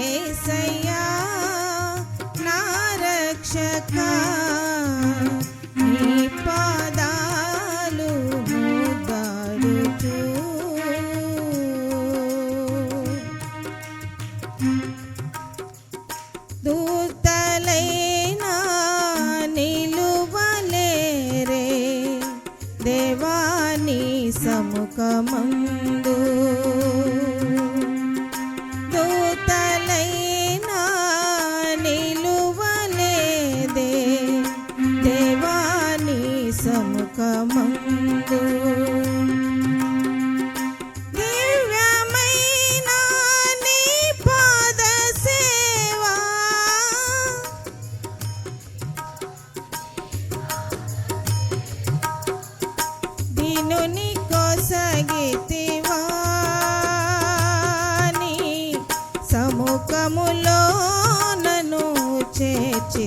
ఏసయ్యా నా రక్షక నీ పాదాలు ముద్దాడుతూ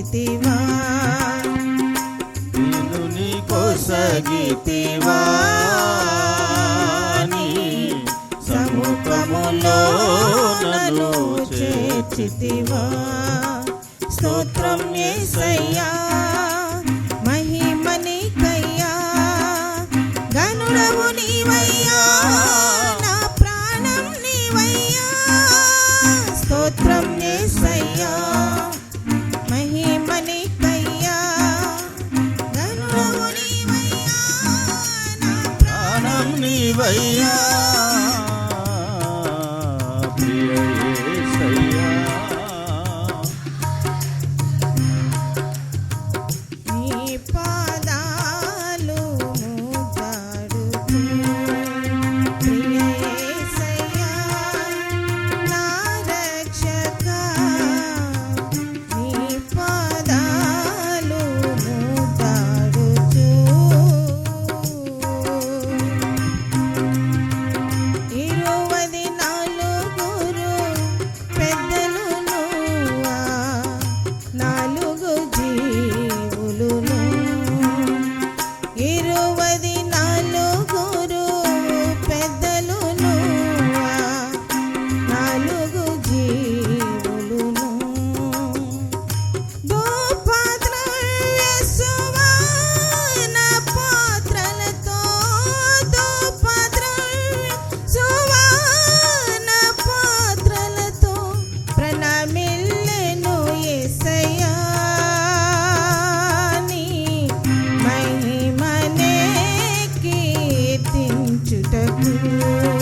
కొసగితివా నేను నీ కొసగితివా? సముఖములో నన్ను చేర్చితివా? స్తోత్రం ఏసయ్యా. சிவையா. away the you.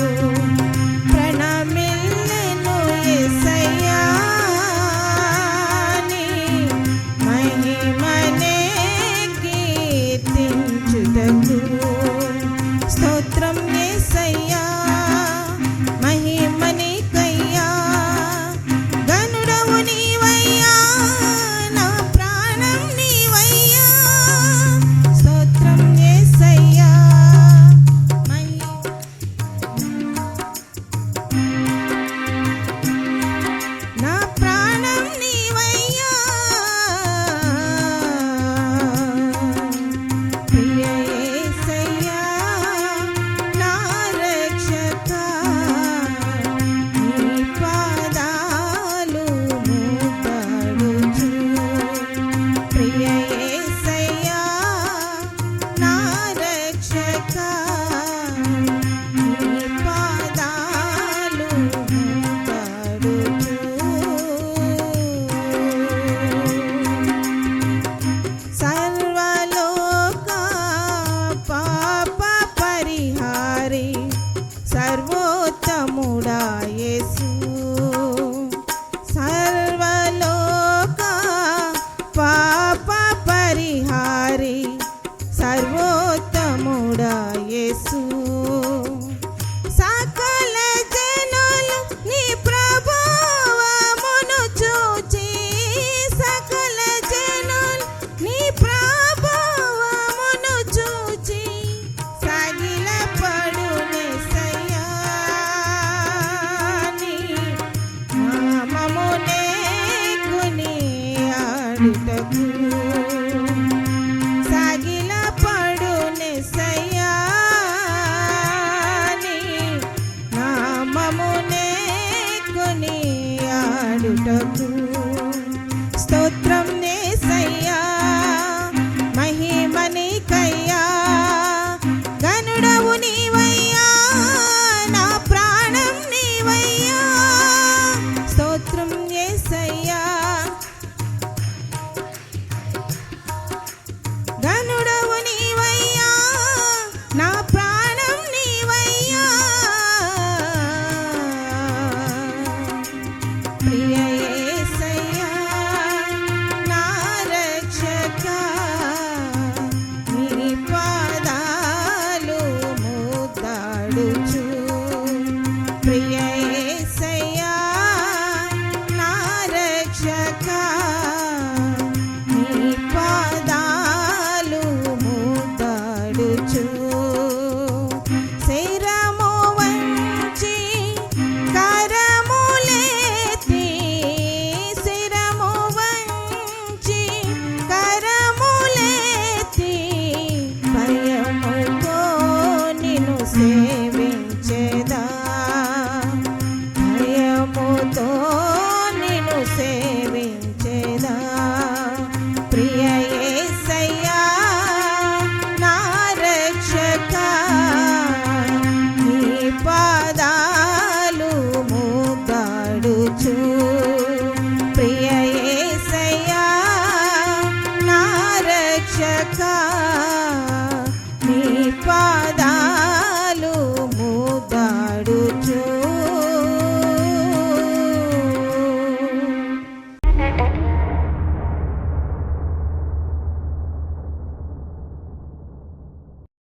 tapu free.